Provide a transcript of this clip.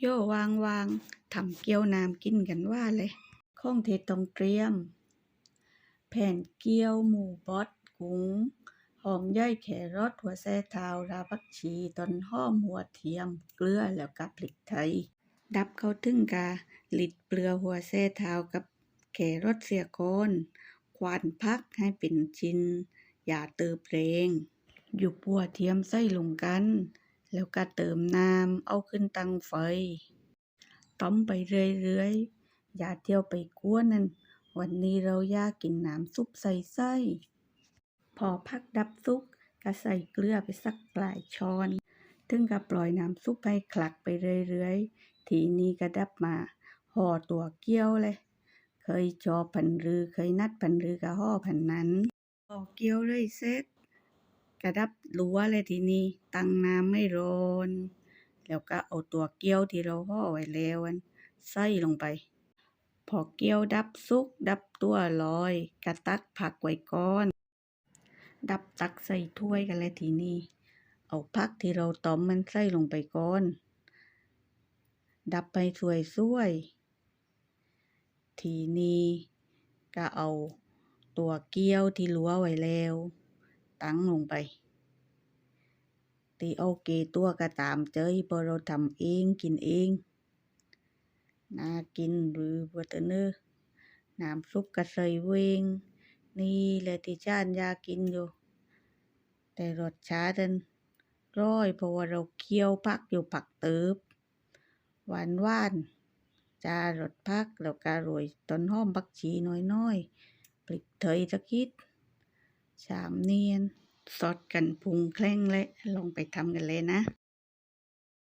โยวางวางทำเกี๊ยวน้ำกินกันว่าเลยข้องเทต้องเตรียม แผ่นเกี๊ยวหมูบดกุ้ง หอมใหญ่แครอทหัวไชเท้าราผักชีต้นหอมหัวเทียม เกลือแล้วก็พริกไทย ดับเข้าถึงกาหลิดเปลือหัวไชเท้ากับแครอทเสียก่อนควานพักให้เป็นชิ้น อย่าเติมแรงหยุบหัวเทียมใส่ลงกัน แล้วก็เติมน้ำเอาขึ้นตั้งไฟ ต้มไปเรื่อยๆ อย่าเที่ยวไปกวนนั่น วันนี้เราอยากกินน้ำซุปใส่ไส้ พอพักดับซุกก็ใส่เกลือไปสักหลายช้อน ถึงกับปล่อยน้ำซุปให้คลักไปเรื่อยๆ ทีนี้ก็ดับมาห่อตัวเกี๊ยวเลย เคยจอผันรือเคยนัดผันรือกับห่อผันนั้นห่อเกี๊ยวเลยเสร็จ กระดับรั้วเลยทีนี้ตั้งน้ำไม่ร้อน แล้วก็เอาตัวเกี๊ยวที่เราห่อไว้แล้วอันใส่ลงไป พอเกี๊ยวดับสุกดับตัวลอยกระตักผักไว้ก่อน ดับตักใส่ถ้วยกันเลยทีนี้เอาผักที่เราต้มมันใส่ลงไปก่อน ดับไปสวยๆทีนี้ก็เอาตัวเกี๊ยวที่ลัวไว้แล้ว ตั้งลงไปตีเอเกตัวก็ตามเจยพอเราทำเองกินเองน่ากินหรือบัตเนอร์น้ำซุปกระใส่เวง นี่แหละที่จานยากินอยู่ แต่รสชาตินั้นร้อยเพราะว่าเราเคี่ยวพักอยู่ผักเติบ หวานหวานจารสพักแล้วก็โรยต้นหอมผักชีน้อยๆพริกไทยสักนิด ชามเนียนซอสกันพุงแคล่งและลองไปทำกันเลยนะ